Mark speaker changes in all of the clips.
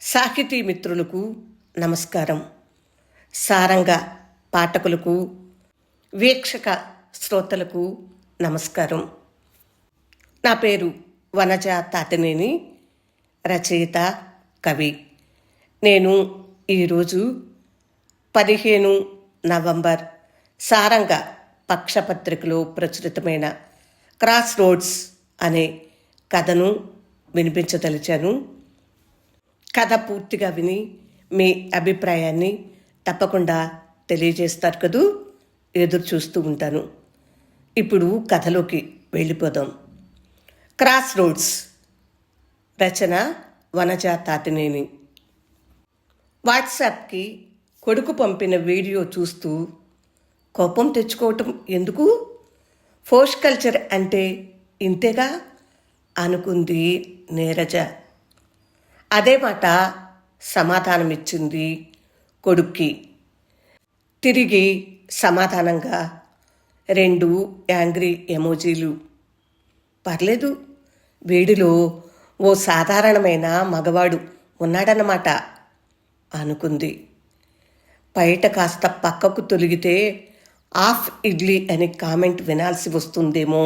Speaker 1: సాహితీ మిత్రులకు నమస్కారం. సారంగ పాఠకులకు వీక్షక శ్రోతలకు నమస్కారం. నా పేరు వనజ తాతనేని రచయిత కవి. నేను ఈరోజు పదిహేను నవంబర్ సారంగ పక్షపత్రికలో ప్రచురితమైన క్రాస్ రోడ్స్ అనే కథను వినిపించదలిచాను. కథ పూర్తిగా విని మీ అభిప్రాయాన్ని తప్పకుండా తెలియజేస్తారు కదూ? ఎదురు చూస్తూ ఉంటాను. ఇప్పుడు కథలోకి వెళ్ళిపోదాం. క్రాస్ రోడ్స్ రచన వనజ తాతినేని. వాట్సాప్కి కొడుకు పంపిన వీడియో చూస్తూ కోపం తెచ్చుకోవటం ఎందుకు? ఫోష్ కల్చర్ అంటే ఇంతేగా? అనుకుంది నీరజ. అదే మాట సమాధానమిచ్చింది కొడుక్కి. తిరిగి సమాధానంగా రెండు యాంగ్రీ ఎమోజీలు. పర్లేదు వీడిలో ఓ సాధారణమైన మగవాడు ఉన్నాడన్నమాట అనుకుంది. బయట కాస్త పక్కకు తొలిగితే ఆఫ్ ఇడ్లీ అని కామెంట్ వినాల్సి వస్తుందేమో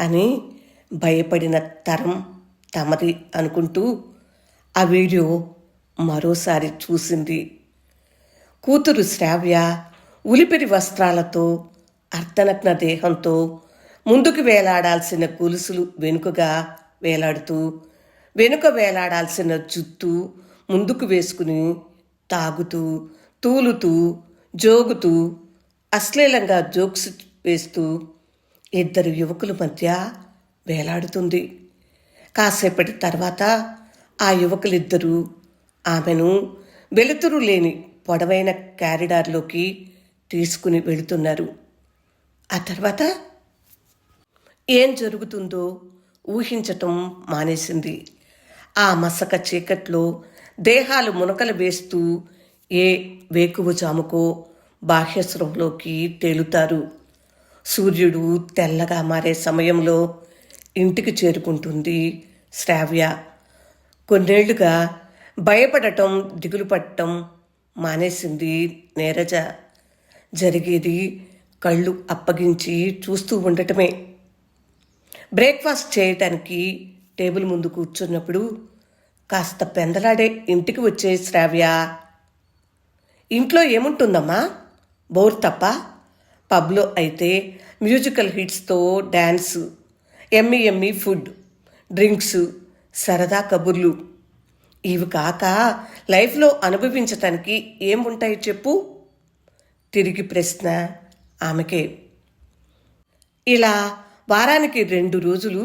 Speaker 1: అని భయపడిన తరం తమది అనుకుంటూ ఆ వీడియో మరోసారి చూసింది. కూతురు శ్రావ్య ఉలిపిరి వస్త్రాలతో అర్ధనగ్న దేహంతో ముందుకు వేలాడాల్సిన గొలుసులు వెనుకగా వేలాడుతూ వెనుక వేలాడాల్సిన జుత్తు ముందుకు వేసుకుని తాగుతూ తూలుతూ జోగుతూ అశ్లీలంగా జోక్స్ వేస్తూ ఇద్దరు యువకుల మధ్య వేలాడుతుంది. కాసేపటి తర్వాత ఆ యువకులిద్దరూ ఆమెను వెలుతురు లేని పొడవైన క్యారిడార్లోకి తీసుకుని వెళుతున్నారు. ఆ తర్వాత ఏం జరుగుతుందో ఊహించటం మానేసింది. ఆ మసక చీకట్లో దేహాలు మునకలు వేస్తూ ఏ వేకువజాముకో బాహ్యస్రంలోకి తేలుతారు. సూర్యుడు తెల్లగా మారే సమయంలో ఇంటికి చేరుకుంటుంది శ్రావ్య. కొన్నేళ్ళుగా భయపడటం దిగులు పడటం మానేసింది నీరజ. జరిగేది కళ్ళు అప్పగించి చూస్తూ ఉండటమే. బ్రేక్ఫాస్ట్ చేయటానికి టేబుల్ ముందు కూర్చున్నప్పుడు కాస్త పెందలాడే ఇంటికి వచ్చే శ్రావ్య. ఇంట్లో ఏముంటుందమ్మా? బోర్ తప్ప? పబ్లో అయితే మ్యూజికల్ హిట్స్తో డ్యాన్స్ ఎమ్మి ఎమ్మి ఫుడ్ డ్రింక్స్ సరదా కబుర్లు. ఇవి కాక లైఫ్లో అనుభవించటానికి ఏం ఉంటాయి చెప్పు. తిరిగి ప్రశ్న ఆమెకే. ఇలా వారానికి రెండు రోజులు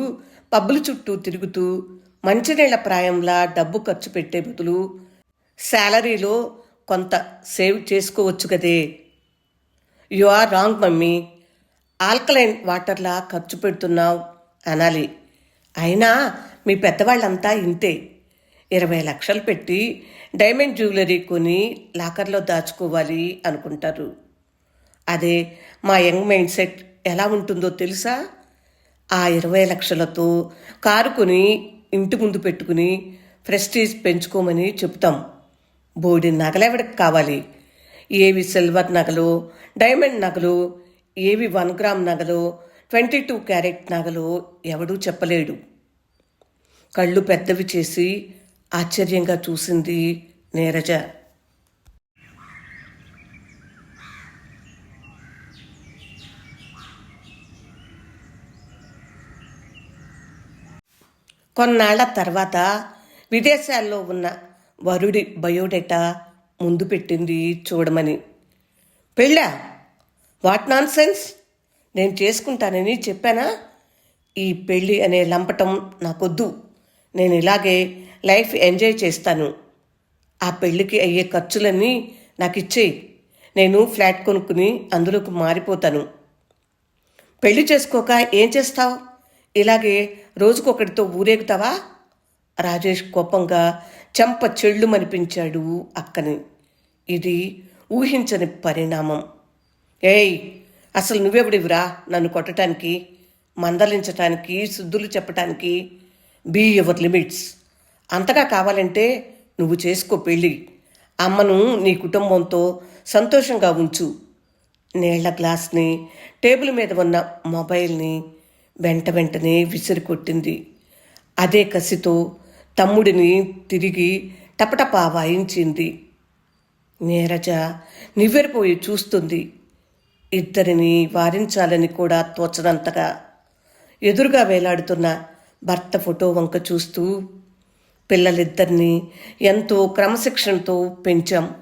Speaker 1: పబ్బుల చుట్టూ తిరుగుతూ మంచినీళ్ళ ప్రాయంలా డబ్బు ఖర్చు పెట్టే బదులు శాలరీలో కొంత సేవ్ చేసుకోవచ్చు కదే. You are wrong mummy. Alkaline వాటర్లా ఖర్చు పెడుతున్నావు అనాలి. అయినా మీ పెద్దవాళ్ళంతా ఇంతే. ఇరవై లక్షలు పెట్టి డైమండ్ జ్యువెలరీ కొని లాకర్లో దాచుకోవాలి అనుకుంటారు. అదే మా యంగ్ మైండ్ సెట్ ఎలా ఉంటుందో తెలుసా? ఆ ఇరవై లక్షలతో కారు కొని ఇంటి ముందు పెట్టుకుని ప్రెస్టీజ్ పెంచుకోమని చెప్తాం. బోడి నగలెవడికి కావాలి? ఏవి సిల్వర్ నగలు డైమండ్ నగలు ఏవి వన్ గ్రామ్ నగలు ట్వంటీ టూ క్యారెట్ నగలు ఎవడూ చెప్పలేడు. కళ్ళు పెద్దవి చేసి ఆశ్చర్యంగా చూసింది నీరజ. కొన్నాళ్ళ తర్వాత విదేశాల్లో ఉన్న వరుడి బయోడేటా ముందు పెట్టింది చూడమని. పెళ్ళా? వాట్ నాన్ సెన్స్ నేను చేసుకుంటానని చెప్పానా? ఈ పెళ్ళి అనే లంపటం నాకొద్దు. నేను ఇలాగే లైఫ్ ఎంజాయ్ చేస్తాను. ఆ పెళ్ళికి అయ్యే ఖర్చులన్నీ నాకు ఇచ్చేయి. నేను ఫ్లాట్ కొనుక్కుని అందులోకి మారిపోతాను. పెళ్ళి చేసుకోక ఏం చేస్తావు? ఇలాగే రోజుకొకటితో ఊరేగుతావా? రాజేష్ కోపంగా చెంప చెళ్ళు మనిపించాడు అక్కని. ఇది ఊహించని పరిణామం. ఏయ్ అసలు నువ్వెవడివిరా నన్ను కొట్టడానికి మందలించటానికి శుద్ధులు చెప్పటానికి? బీ యువర్ లిమిట్స్ అంతగా కావాలంటే నువ్వు చేసుకో పెళ్ళి. అమ్మను నీ కుటుంబంతో సంతోషంగా ఉంచు. నీళ్ళ గ్లాస్ని టేబుల్ మీద ఉన్న మొబైల్ని వెంట వెంటనే విసిరి కొట్టింది అదే కసితో తమ్ముడిని తిరిగి టపటపా వాయించింది. నీరజ నివ్వెరిపోయి చూస్తుంది. ఇద్దరిని వారించాలని కూడా తోచనంతగా. ఎదురుగా వేలాడుతున్న భర్త ఫోటో వంక చూస్తూ పిల్లలిద్దరినీ ఎంతో క్రమశిక్షణతో పెంచాం.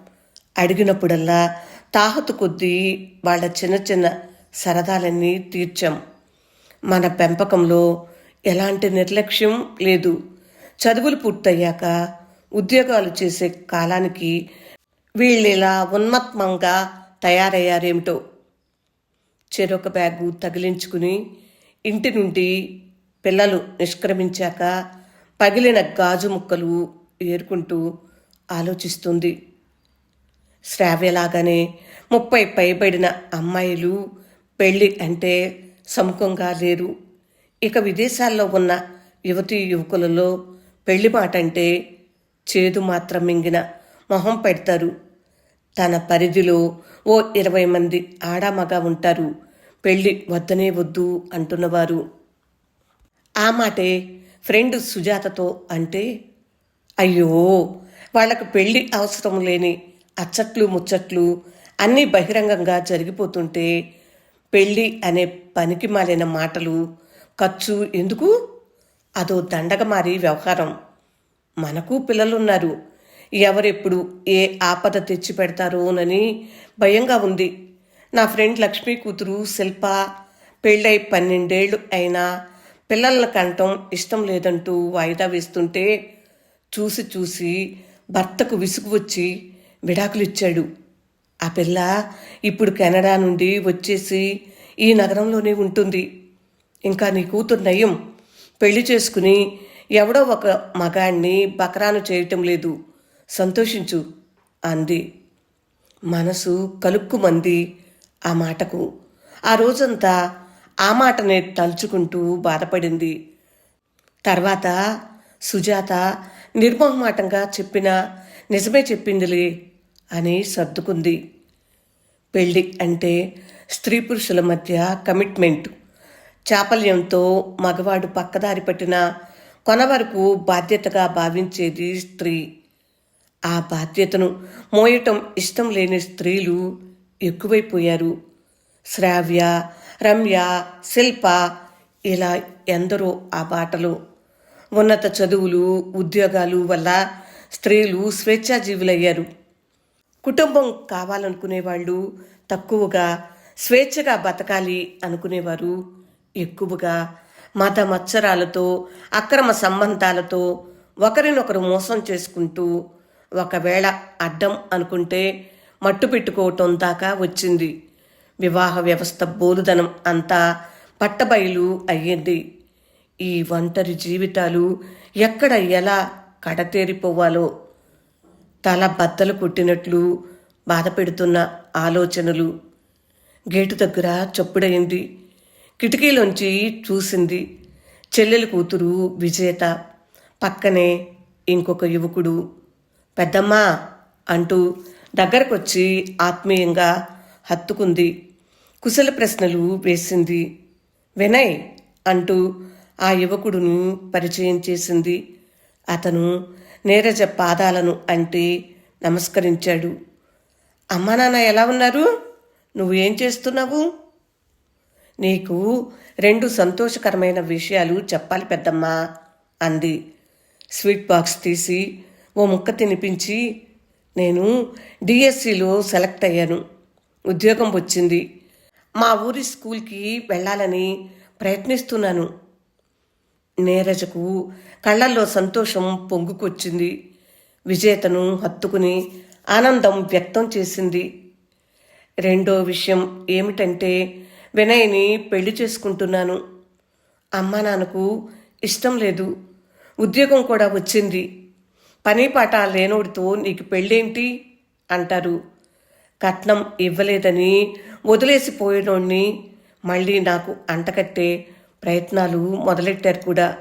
Speaker 1: అడిగినప్పుడల్లా తాహతు కొద్దీ వాళ్ళ చిన్న చిన్న సరదాలన్నీ తీర్చాం. మన పెంపకంలో ఎలాంటి నిర్లక్ష్యం లేదు. చదువులు పూర్తయ్యాక ఉద్యోగాలు చేసే కాలానికి వీళ్ళిలా ఉన్మత్మంగా తయారయ్యారేమిటో. చెరొక బ్యాగు తగిలించుకుని ఇంటి నుండి పిల్లలు నిష్క్రమించాక పగిలిన గాజు ముక్కలు ఏరుకుంటూ ఆలోచిస్తుంది. శ్రావ్యలాగానే ముప్పై పైబడిన అమ్మాయిలు పెళ్ళి అంటే సముఖంగా లేరు. ఇక విదేశాల్లో ఉన్న యువతీ యువకులలో పెళ్ళి మాట అంటే చేదు మాత్రం మింగిన మొహం పెడతారు. తన పరిధిలో ఓ ఇరవై మంది ఆడామగా ఉంటారు. పెళ్ళి వద్దనే వద్దు అంటున్నవారు. ఆ మాటే ఫ్రెండ్ సుజాతతో అంటే అయ్యో వాళ్ళకు పెళ్ళి అవసరం లేని అచ్చట్లు ముచ్చట్లు అన్నీ బహిరంగంగా జరిగిపోతుంటే పెళ్ళి అనే పనికి మాలిన మాటలు ఖర్చు ఎందుకు? అదో దండగమారి వ్యవహారం. మనకు పిల్లలున్నారు. ఎవరెప్పుడు ఏ ఆపద తెచ్చి పెడతారోనని భయంగా ఉంది. నా ఫ్రెండ్ లక్ష్మీ కూతురు శిల్ప పెళ్ళై పన్నెండేళ్ళు అయినా పిల్లల కంటం ఇష్టం లేదంటూ వాయిదా వేస్తుంటే చూసి చూసి భర్తకు విసుగు వచ్చి విడాకులు ఇచ్చాడు. ఆ పిల్ల ఇప్పుడు కెనడా నుండి వచ్చేసి ఈ నగరంలోనే ఉంటుంది. ఇంకా నీ కూతురు నయం. పెళ్ళి చేసుకుని ఎవడో ఒక మగాణ్ణి బకరాను చేయటం లేదు. సంతోషించు అంది. మనసు కలుక్కుమంది ఆ మాటకు. ఆ రోజంతా ఆ మాటనే తలుచుకుంటూ బాధపడింది. తర్వాత సుజాత నిర్మోహమాటంగా చెప్పిన నిజమే చెప్పిందిలే అని సర్దుకుంది. పెళ్ళి అంటే స్త్రీ పురుషుల మధ్య కమిట్మెంట్. చాపల్యంతో మగవాడు పక్కదారి పట్టిన కొన వరకు బాధ్యతగా భావించేది స్త్రీ. ఆ బాధ్యతను మోయటం ఇష్టం లేని స్త్రీలు ఎక్కువైపోయారు. శ్రావ్య రమ్య శిల్ప ఇలా ఎందరో ఆ బాటలో ఉన్నత చదువులు ఉద్యోగాలు వల్ల స్త్రీలు స్వేచ్ఛాజీవులయ్యారు. కుటుంబం కావాలనుకునేవాళ్ళు తక్కువగా స్వేచ్ఛగా బతకాలి అనుకునేవారు ఎక్కువగా. మత మత్సరాలతో అక్రమ సంబంధాలతో ఒకరినొకరు మోసం చేసుకుంటూ ఒకవేళ అడ్డం అనుకుంటే మట్టు పెట్టుకోవటం దాకా వచ్చింది. వివాహ వ్యవస్థ బోలుదనం అంతా పట్టబయలు అయ్యింది. ఈ ఒంటరి జీవితాలు ఎక్కడ ఎలా కడతేరిపోవాలో తల బద్దలు కొట్టినట్లు బాధపెడుతున్న ఆలోచనలు గేటు దగ్గర చప్పుడైంది కిటికీలోంచి చూసింది చెల్లెలు కూతురు విజేత పక్కనే ఇంకొక యువకుడు. పెద్దమ్మా అంటూ దగ్గరకొచ్చి ఆత్మీయంగా హత్తుకుంది. కుశల ప్రశ్నలు వేసింది. వినయ్ అంటూ ఆ యువకుడును పరిచయం చేసింది. అతను నీరజ పాదాలను అంటే నమస్కరించాడు. అమ్మా నాన్న ఎలా ఉన్నారు? నువ్వు ఏం చేస్తున్నావు? నీకు రెండు సంతోషకరమైన విషయాలు చెప్పాలి పెద్దమ్మా అంది. స్వీట్ బాక్స్ తీసి ఓ ముక్క తినిపించి నేను డిఎస్సిలో సెలెక్ట్ అయ్యాను. ఉద్యోగం వచ్చింది. మా ఊరి స్కూల్కి వెళ్ళాలని ప్రయత్నిస్తున్నాను. నీరజకు కళ్ళల్లో సంతోషం పొంగుకొచ్చింది. విజేతను హత్తుకుని ఆనందం వ్యక్తం చేసింది. రెండో విషయం ఏమిటంటే వినయ్ని పెళ్ళి చేసుకుంటున్నాను. అమ్మ నాన్నకు ఇష్టం లేదు. ఉద్యోగం కూడా వచ్చింది. పని పాట లేనోడితో నీకు పెళ్ళేంటి? అంటారు. కట్నం ఇవ్వలేదని వదిలేసిపోయినోడిని మళ్ళీ నాకు అంటకట్టే ప్రయత్నాలు మొదలెట్టారు కూడా.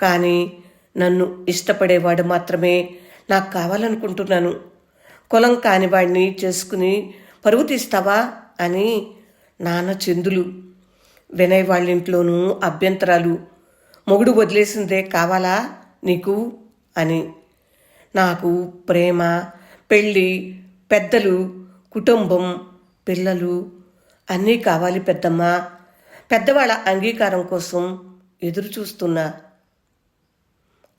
Speaker 1: కానీ నన్ను ఇష్టపడేవాడు మాత్రమే నాకు కావాలనుకుంటున్నాను. కులం కానివాడిని చేసుకుని పరువు తీస్తావా అని నాన్న చందులు. వినయ్ వాళ్ళ ఇంట్లోనూ అభ్యంతరాలు. మొగుడు వదిలేసిందే కావాలా నీకు అని. నాకు ప్రేమ పెళ్ళి పెద్దలు కుటుంబం పిల్లలు అన్నీ కావాలి పెద్దమ్మ. పెద్దవాళ్ళ అంగీకారం కోసం ఎదురు చూస్తున్నా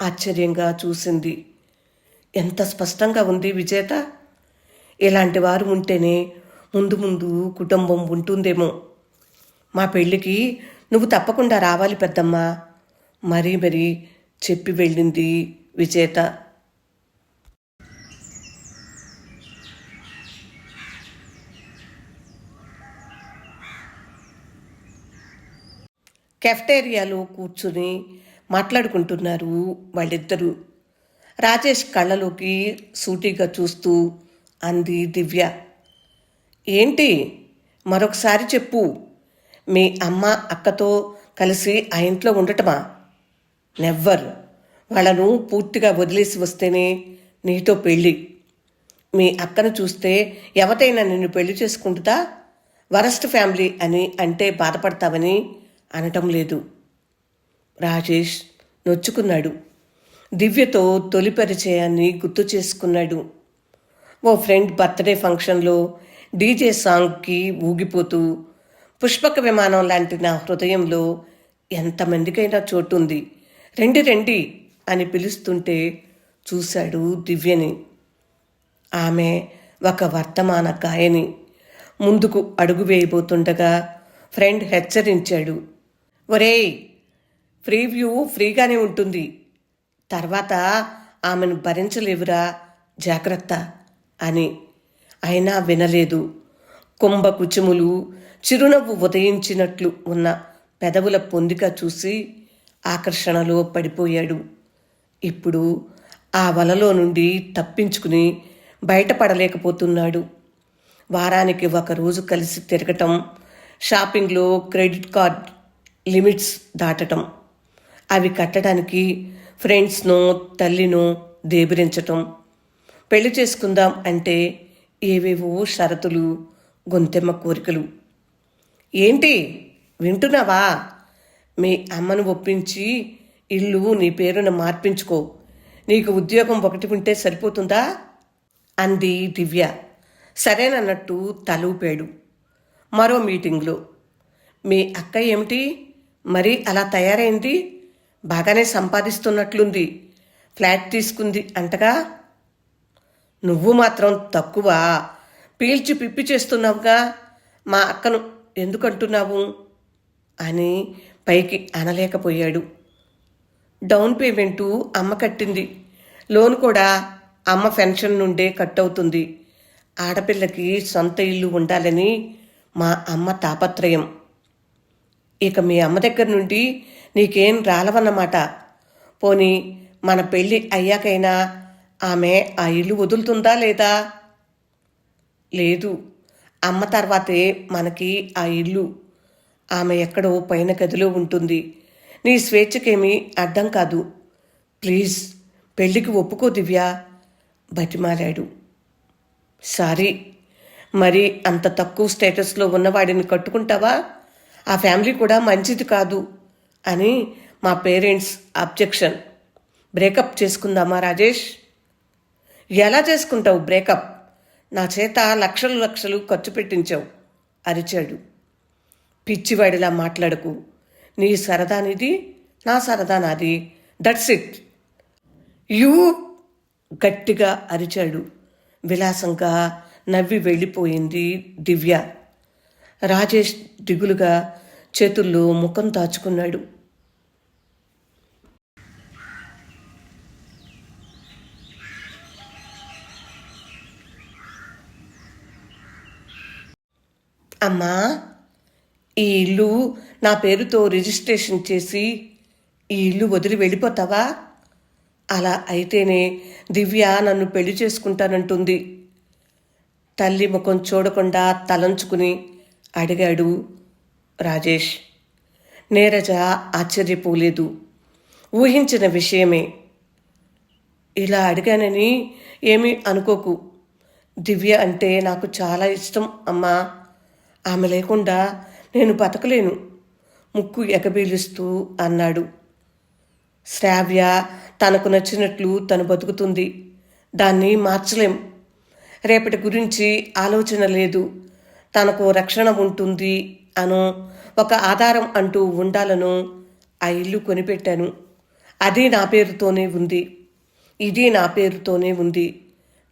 Speaker 1: ఆశ్చర్యంగా చూసింది. ఎంత స్పష్టంగా ఉంది విజేత? ఇలాంటి వారు ఉంటేనే ముందు ముందు కుటుంబం ఉంటుందేమో. మా పెళ్ళికి నువ్వు తప్పకుండా రావాలి పెద్దమ్మ. మరీ మరీ చెప్పి వెళ్ళింది విజేత. కెఫ్టేరియాలో కూర్చుని మాట్లాడుకుంటున్నారు వాళ్ళిద్దరూ. రాజేష్ కళ్ళలోకి సూటిగా చూస్తూ అంది దివ్య. ఏంటి? మరొకసారి చెప్పు. మీ అమ్మ అక్కతో కలిసి ఆ ఇంట్లో ఉండటమా? నెవ్వర్. వాళ్ళను పూర్తిగా వదిలేసి వస్తేనే నీతో పెళ్ళి. మీ అక్కను చూస్తే ఎవతైనా నిన్ను పెళ్ళి చేసుకుంటుందా? వరస్ట్ ఫ్యామిలీ అని అంటే బాధపడతావని అనటం లేదు. రాజేష్ నొచ్చుకున్నాడు. దివ్యతో తొలి పరిచయాన్ని గుర్తు చేసుకున్నాడు. ఓ ఫ్రెండ్ బర్త్డే ఫంక్షన్లో డీజే సాంగ్కి ఊగిపోతూ పుష్పక విమానం లాంటి నా హృదయంలో ఎంతమందికైనా చోటుంది రండి రండి అని పిలుస్తుంటే చూశాడు దివ్యని. ఆమె ఒక వర్తమాన గాయని. ముందుకు అడుగు వేయబోతుండగా ఫ్రెండ్ హెచ్చరించాడు. ఒరేయ్ ఫ్రీ వ్యూ ఫ్రీగానే ఉంటుంది. తర్వాత ఆమెను భరించలేవురా జాగ్రత్త అని. అయినా వినలేదు. కుంభ కుచుములు చిరునవ్వు ఉదయించినట్లు ఉన్న పెదవుల పొందిక చూసి ఆకర్షణలో పడిపోయాడు. ఇప్పుడు ఆ వలలో నుండి తప్పించుకుని బయటపడలేకపోతున్నాడు. వారానికి ఒక రోజు కలిసి తిరగటం షాపింగ్లో క్రెడిట్ కార్డ్ లిమిట్స్ దాటటం. అవి కట్టడానికి ఫ్రెండ్స్నో తల్లినో దేబిరించటం. పెళ్ళి చేసుకుందాం అంటే ఏవేవో షరతులు గొంతెమ్మ కోరికలు. ఏంటి? వింటున్నావా? మీ అమ్మను ఒప్పించి ఇల్లు నీ పేరున మార్పించుకో. నీకు ఉద్యోగం ఒకటి ఉంటే సరిపోతుందా? అంది దివ్య. సరేనన్నట్టు తలూపాడు. మరో మీటింగ్లో. మీ అక్క ఏమిటి? మరి అలా తయారైంది. బాగానే సంపాదిస్తున్నట్లుంది. ఫ్లాట్ తీసుకుంది అంటగా నువ్వు మాత్రం తక్కువ. పీల్చి పిప్పి చేస్తున్నావుగా. మా అక్కను ఎందుకంటున్నావు? అని పైకి అనలేకపోయాడు. డౌన్ పేమెంటు అమ్మ కట్టింది. లోన్ కూడా అమ్మ పెన్షన్ నుండే కట్ అవుతుంది ఆడపిల్లకి సొంత ఇల్లు ఉండాలని మా అమ్మ తాపత్రయం. ఇక మీ అమ్మ దగ్గర నుండి నీకేం రాలవన్నమాట. పోనీ మన పెళ్ళి అయ్యాకైనా ఆమె ఆ ఇల్లు వదులుతుందా లేదా? లేదు. అమ్మ తర్వాతే మనకి ఆ ఇల్లు. ఆమె ఎక్కడో పైన గదిలో ఉంటుంది. నీ స్వేచ్ఛకేమీ అర్థం కాదు. ప్లీజ్ పెళ్ళికి ఒప్పుకో దివ్యా. బతిమాలాడు. సారీ. మరి అంత తక్కువ స్టేటస్లో ఉన్నవాడిని కట్టుకుంటావా? ఆ ఫ్యామిలీ కూడా మంచిది కాదు అని మా పేరెంట్స్ అబ్జెక్షన్. బ్రేకప్ చేసుకుందామా రాజేష్? ఎలా చేసుకుంటావు బ్రేకప్? నా చేత లక్షలు లక్షలు ఖర్చు పెట్టించావు అరిచాడు. పిచ్చివాడిలా మాట్లాడకు. నీ సరదా నీది నా సరదా నాది. That's it you! గట్టిగా అరిచాడు. విలాసంగా నవ్వి వెళ్ళిపోయింది దివ్య. రాజేష్ దిగులుగా చేతుల్లో ముఖం దాచుకున్నాడు. అమ్మా ఈ ఇల్లు నా పేరుతో రిజిస్ట్రేషన్ చేసి ఈ ఇల్లు వదిలి వెళ్ళిపోతావా? అలా అయితేనే దివ్య నన్ను పెళ్ళి చేసుకుంటానంటుంది. తల్లి ముఖం చూడకుండా తలంచుకుని అడిగాడు రాజేష్. నీరజ ఆశ్చర్యపోలేదు. ఊహించిన విషయమే. ఇలా అడిగానని ఏమీ అనుకోకు. దివ్య అంటే నాకు చాలా ఇష్టం అమ్మా. ఆమె లేకుండా నేను బతకలేను. ముక్కు ఎగబీలుస్తూ అన్నాడు. శ్రావ్య తనకు నచ్చినట్లు తను బతుకుతుంది. దాన్ని మార్చలేం. రేపటి గురించి ఆలోచన లేదు. తనకు రక్షణ ఉంటుంది అను ఒక ఆధారం అంటూ ఉండాలను ఆ ఇల్లు కొనిపెట్టాను. అది నా పేరుతోనే ఉంది. ఇది నా పేరుతోనే ఉంది.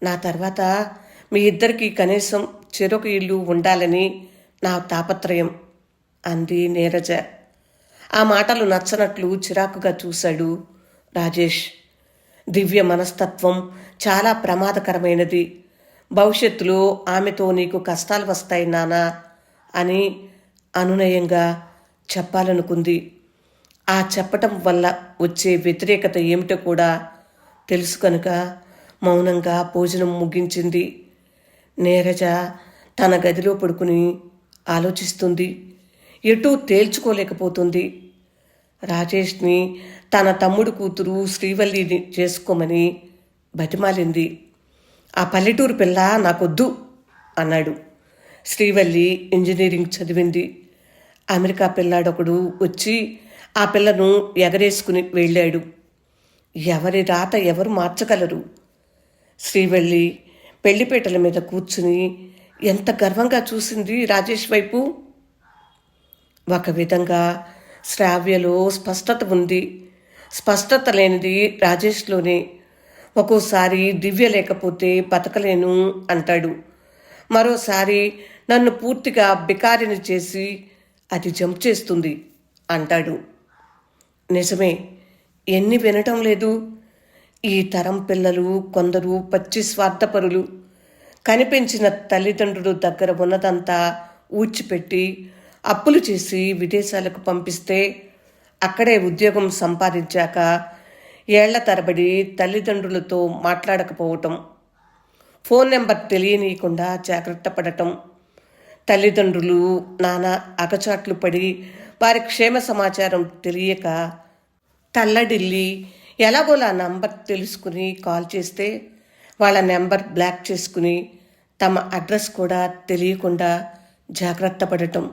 Speaker 1: నా తర్వాత మీ ఇద్దరికి కనీసం చెరొక ఇల్లు ఉండాలని నా తాపత్రయం అంది నీరజ. ఆ మాటలు నచ్చనట్లు చిరాకుగా చూశాడు రాజేష్. దివ్య మనస్తత్వం చాలా ప్రమాదకరమైనది. భవిష్యత్తులో ఆమెతో నీకు కష్టాలు వస్తాయి నానా అని అనునయంగా చెప్పాలనుకుంది. ఆ చెప్పటం వల్ల వచ్చే వ్యతిరేకత ఏమిటో కూడా తెలుసు కనుక మౌనంగా భోజనం ముగించింది. నీరజ తన గదిలో పడుకుని ఆలోచిస్తుంది. ఎటూ తేల్చుకోలేకపోతుంది. రాజేష్ని తన తమ్ముడు కూతురు శ్రీవల్లిని చేసుకోమని బతిమాలింది. ఆ పల్లెటూరు పిల్ల నాకొద్దు అన్నాడు. శ్రీవల్లి ఇంజనీరింగ్ చదివింది. అమెరికా పిల్లాడొకడు వచ్చి ఆ పిల్లను ఎగరేసుకుని వెళ్ళాడు. ఎవరి రాత ఎవరు మార్చగలరు? శ్రీవల్లి పెళ్ళిపేటల మీద కూర్చుని ఎంత గర్వంగా చూసింది రాజేష్ వైపు? ఒక విధంగా శ్రావ్యలో స్పష్టత ఉంది. స్పష్టత లేనిది రాజేష్లోనే ఒక్కోసారి దివ్య లేకపోతే బతకలేను అంటాడు. మరోసారి నన్ను పూర్తిగా బికారిని చేసి అది జంప్ చేస్తుంది అంటాడు. నిజమే ఎన్ని వినటం లేదు. ఈ తరం పిల్లలు కొందరు పచ్చి స్వార్థపరులు. కనిపించిన తల్లిదండ్రులు దగ్గర ఉన్నదంతా ఊడ్చిపెట్టి అప్పులు చేసి విదేశాలకు పంపిస్తే అక్కడే ఉద్యోగం సంపాదించాక ఏళ్ళ తరబడి తల్లిదండ్రులతో మాట్లాడకపోవటం ఫోన్ నెంబర్ తెలియనీయకుండా జాగ్రత్త పడటం తల్లిదండ్రులు నానా అగచాట్లు పడి వారి క్షేమ సమాచారం తెలియక తల్లడిల్లి ఎలాగోలా నంబర్ తెలుసుకుని కాల్ చేస్తే వాళ్ళ నెంబర్ బ్లాక్ చేసుకుని తమ అడ్రస్ కూడా తెలియకుండా జాగ్రత్త పడటం.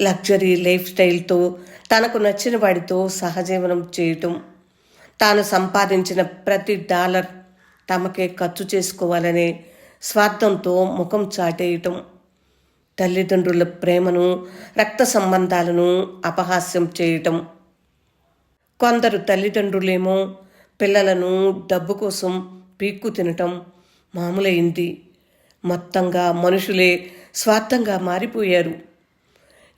Speaker 1: లగ్జరీ లైఫ్ స్టైల్తో తనకు నచ్చిన వాడితో సహజీవనం చేయటం. తాను సంపాదించిన ప్రతి డాలర్ తమకే ఖర్చు చేసుకోవాలనే స్వార్థంతో ముఖం చాటేయటం తల్లిదండ్రుల ప్రేమను రక్త సంబంధాలను అపహాస్యం చేయటం. కొందరు తల్లిదండ్రులేమో పిల్లలను డబ్బు కోసం పీక్కు తినటం మామూలైంది. మొత్తంగా మనుషులే స్వార్థంగా మారిపోయారు.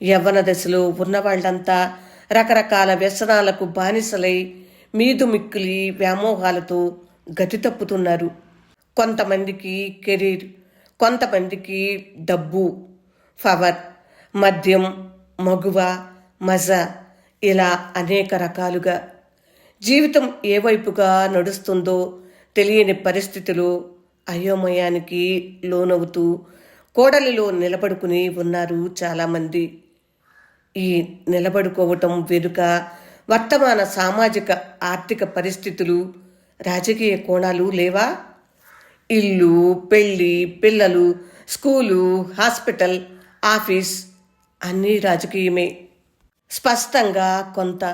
Speaker 1: యవ్వన దశలో ఉన్నవాళ్ళంతా రకరకాల వ్యసనాలకు బానిసలై మీదు మిక్కిలి వ్యామోహాలతో గతి తప్పుతున్నారు కొంతమందికి కెరీర్ కొంతమందికి డబ్బు పవర్ మద్యం మగువ మజా ఇలా అనేక రకాలుగా జీవితం ఏ వైపుగా నడుస్తుందో తెలియని పరిస్థితిలో అయోమయానికి లోనవుతూ కోడలిలో నిలబడుకుని ఉన్నారు చాలామంది. ఈ నిలబడుకోవటం వెనుక వర్తమాన సామాజిక ఆర్థిక పరిస్థితులు రాజకీయ కోణాలు లేవా? ఇల్లు పెళ్ళి పిల్లలు స్కూలు హాస్పిటల్ ఆఫీస్ అన్నీ రాజకీయమే. స్పష్టంగా కొంత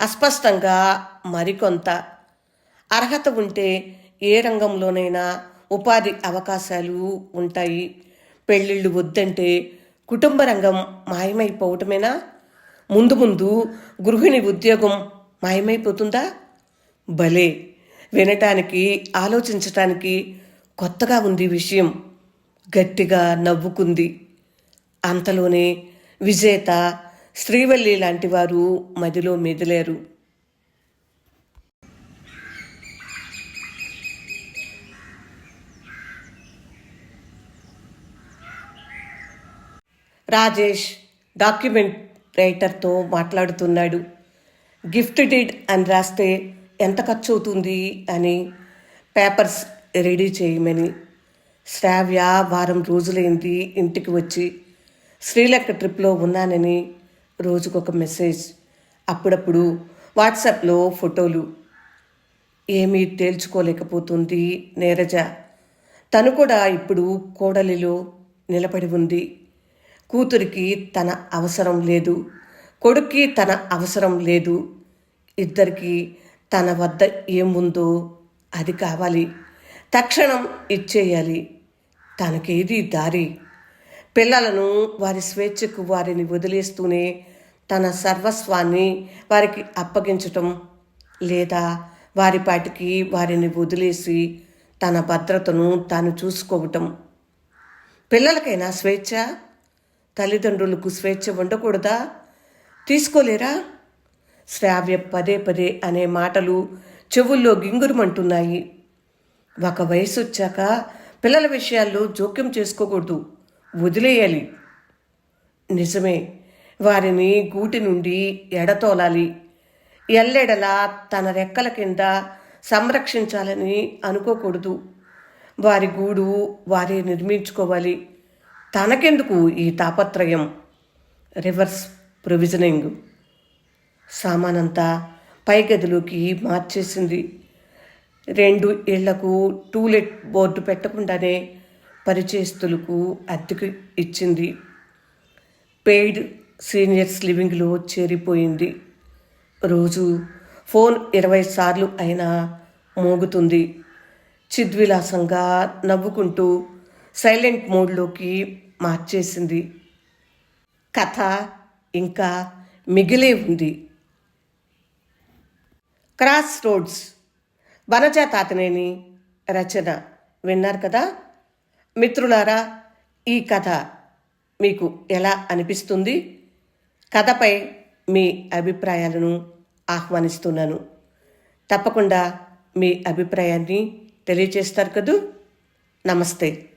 Speaker 1: అస్పష్టంగా మరికొంత. అర్హత ఉంటే ఏ రంగంలోనైనా ఉపాధి అవకాశాలు ఉంటాయి. పెళ్ళిళ్ళు వద్దంటే కుటుంబ రంగం మాయమైపోవటమేనా? ముందు ముందు గృహిణి ఉద్యోగం మాయమైపోతుందా? భలే! వినటానికి ఆలోచించటానికి కొత్తగా ఉంది విషయం. గట్టిగా నవ్వుకుంది. అంతలోనే విజేత శ్రీవల్లి లాంటి వారు మదిలో మెదిలేరు. రాజేష్ డాక్యుమెంట్ రైటర్తో మాట్లాడుతున్నాడు. గిఫ్ట్ డిడ్ అని రాస్తే ఎంత ఖర్చు అవుతుంది అని పేపర్స్ రెడీ చేయమని శ్రావ్య వారం రోజులైంది ఇంటికి వచ్చి. శ్రీలంక ట్రిప్లో ఉన్నానని రోజుకొక మెసేజ్. అప్పుడప్పుడు వాట్సాప్లో ఫోటోలు. ఏమీ తేల్చుకోలేకపోతుంది నీరజ. తను కూడా ఇప్పుడు కోడలిలో నిలబడి ఉంది. కూతురికి తన అవసరం లేదు. కొడుక్కి తన అవసరం లేదు. ఇద్దరికి తన వద్ద ఏముందో అది కావాలి. తక్షణం ఇచ్చేయాలి. తనకేది దారి? పిల్లలను వారి స్వేచ్ఛకు వారిని వదిలేస్తూనే తన సర్వస్వాన్ని వారికి అప్పగించటం లేదా వారి పాటికి వారిని వదిలేసి తన భద్రతను తాను చూసుకోవటం. పిల్లలకైనా స్వేచ్ఛ? తల్లిదండ్రులకు స్వేచ్ఛ ఉండకూడదా? తీసుకోలేరా? శ్రావ్య పదే పదే అనే మాటలు చెవుల్లో గింగురుమంటున్నాయి. ఒక వయసు వచ్చాక పిల్లల విషయాల్లో జోక్యం చేసుకోకూడదు. వదిలేయాలి. నిజమే వారిని గూటి నుండి ఎడతోలాలి ఎల్లెడలా తన రెక్కల కింద సంరక్షించాలని అనుకోకూడదు. వారి గూడు వారే నిర్మించుకోవాలి. తనకెందుకు ఈ తాపత్రయం? Reverse provisioning. సామానంతా పై గదిలోకి మార్చేసింది. రెండు ఇళ్ళకు టూలెట్ బోర్డు పెట్టకుండానే పరిచయస్తులకు అద్దెకు ఇచ్చింది. పెయిడ్ సీనియర్స్ లివింగ్లో చేరిపోయింది. రోజు ఫోన్ ఇరవై సార్లు అయినా మోగుతుంది. చిద్విలాసంగా నవ్వుకుంటూ సైలెంట్ మోడ్లోకి మార్చేసింది. కథ ఇంకా మిగిలే ఉంది. Cross roads. వనజ తాతనేని రచన. విన్నారు కదా? మిత్రులారా ఈ కథ మీకు ఎలా అనిపిస్తుంది? కథపై మీ అభిప్రాయాలను ఆహ్వానిస్తున్నాను. తప్పకుండా మీ అభిప్రాయాన్ని తెలియచేస్తారు కదూ? నమస్తే.